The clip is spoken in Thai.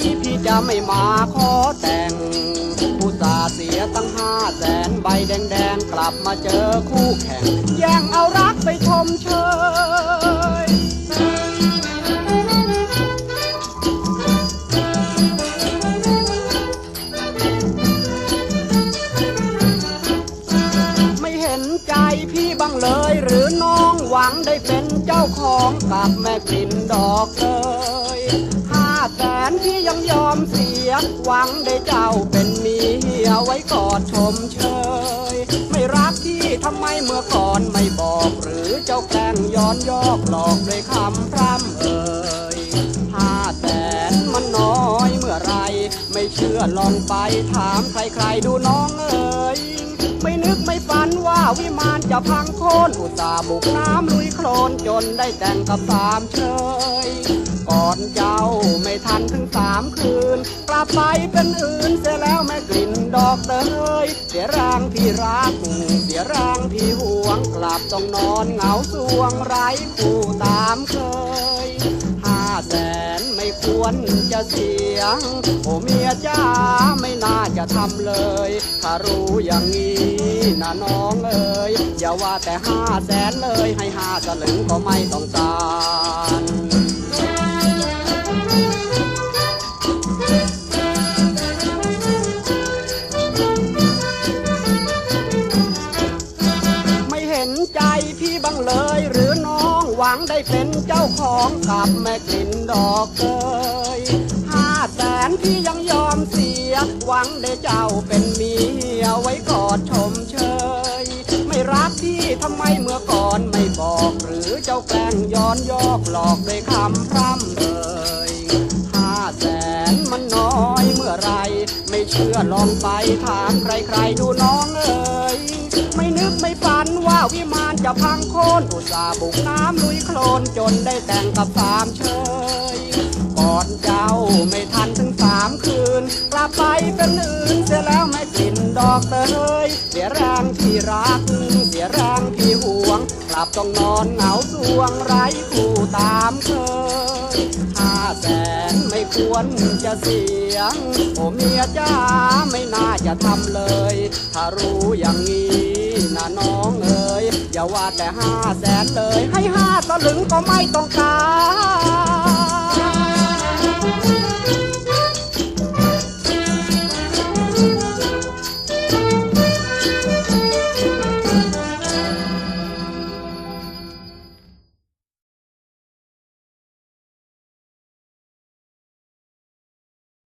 อย่พี่จะไม่มาขอแต่ง ผู้สาเสียตั้งห้าแสนใบแดงๆ กลับมาเจอคู่แข่งแย่งเอารักไปชมเชยไม่เห็นใจพี่บ้างเลยหรือน้องหวังได้เป็นเจ้าของกับแม่กลิ่นดอกเลย ห้าแสนพี่ยังยอมเสีย หวังได้เจ้าเป็นเมียไว้กอดชมเชย ไม่รักพี่ทำไมเมื่อก่อนไม่บอก หรือเจ้าแกล้งย้อนยอกหลอกด้วยคำพร่ำเอ่ยห้าแสนมันน้อยเมื่อไร ไม่เชื่อลองไปถามใครๆดูน้องเอ๋ย วิมานจะพังโค่นอุตสาบุกน้ำลุยโคลนจนได้แต่งกับสามเชยก่อนเจ้าไม่ทันถึงสามคืน กลับไปเป็นอื่นเสียแล้วแม่กลิ่นดอกเตยเสียร่างพี่รัก เสียร่างพี่หวง กลับต้องนอนเหงาสวงไร้ผู้ตามเคย แสนไม่ควรจะเสียง โอเมียจ้าไม่น่าจะทำเลย ถ้ารู้อย่างนี้นะน้องเอ๋ยอย่าว่าแต่ห้าแสนเลยให้ห้าสลึงก็ไม่ต้องการ หวังได้เป็นเจ้าของกับแม่กลิ่นดอกเกยห้าแสนพี่ยังยอมเสีย หวังได้เจ้าเป็นเมียไว้กอดชมเชย ไม่รักพี่ทำไมเมื่อก่อนไม่บอกหรือเจ้าแกล้งย้อนยอกหลอกด้วยคำพร่ำเอ่ยห้าแสนมันน้อยเมื่อไร ไม่เชื่อลองไปถามใครๆดู จะพังโค่นอุตส่าห์บุกน้ำลุยโคลนจนได้แต่งกับสามเชยก่อนเจ้าไม่ทันถึงสามคืน กลับไปเป็นอื่นเสียแล้วไม่กลิ่นดอกเตยเสียแรงที่รัก เสียแรงที่ห่วง กลับต้องนอนเหงาสวงไร้ผู้ตามเคยห้าแสนไม่ควรจะเสียงโอ้เมียจ้าไม่น่าจะทำเลย ถ้ารู้อย่างนี้ อ๋ยอย่าว่าแต่ห้าแสนเลยให้ห้าตะลึงก็ไม่ต้องการ